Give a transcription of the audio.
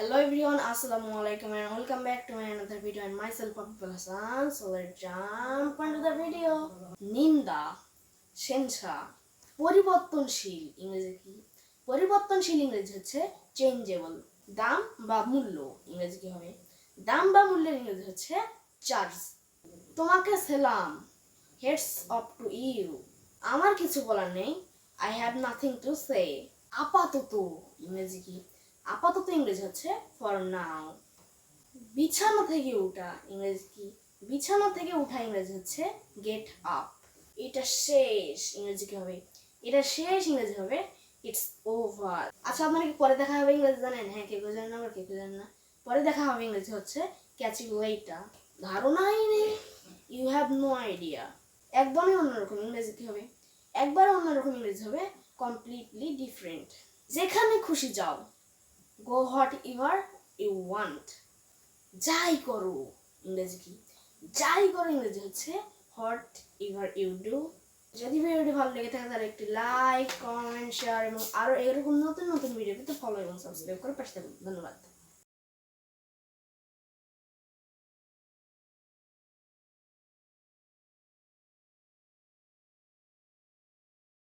Hello everyone, Assalamu alaikum and welcome back to my another video and myself Abdul Hassan. So let's jump into the video. নিন্দা সেনসা পরিবর্তনশীল ইংরেজি কি? পরিবর্তনশীল ইংরেজি হচ্ছে চেঞ্জেবল দাম বা মূল্য ইংরেজি কি হবে? দাম বা মূল্যের ইংরেজি হচ্ছে চার্জ তোমাকে সেলাম। হেডস অফ টু ইউ আমার কিছু বলার নেই। I have nothing to say আপাতত ইংরেজি কি? আপাতত ইংরেজি হচ্ছে ফর নাও বিছানা থেকে উঠা ইংরেজি কি? বিছানা থেকে ওঠা ইংরেজি হচ্ছে গেট আপ এটা শেষ ইংরেজি কি হবে? এটা শেষ ইংরেজি হবে ইটস ওভার আচ্ছা আপনারা কি পরে দেখা হবে ইংরেজি জানেন? হ্যাঁ কেউ জানেন আবার কেউ জানেন না। পরে দেখা হবে ইংরেজি হচ্ছে ক্যাচ লেটার ধারণাই নেই ইউ হ্যাভ নো আইডিয়া একদমই অন্যরকম ইংরেজি কি হবে? একবার অন্যরকম ইংরেজি হবে কমপ্লিটলি ডিফারেন্ট যেখানে খুশি যাও। Go whatever you want যাই করো ইংরেজি কি? যাই করো ইংরেজি হচ্ছে হোয়াট ইভার ইউ ডু যদি ভিডিওটি ভালো লেগে থাকে তাহলে একটি লাইক কমেন্ট শেয়ার এবং আরও এরকম নতুন নতুন ভিডিও পেতে ফলো এবং সাবস্ক্রাইব করে পাশে থাকুন। ধন্যবাদ।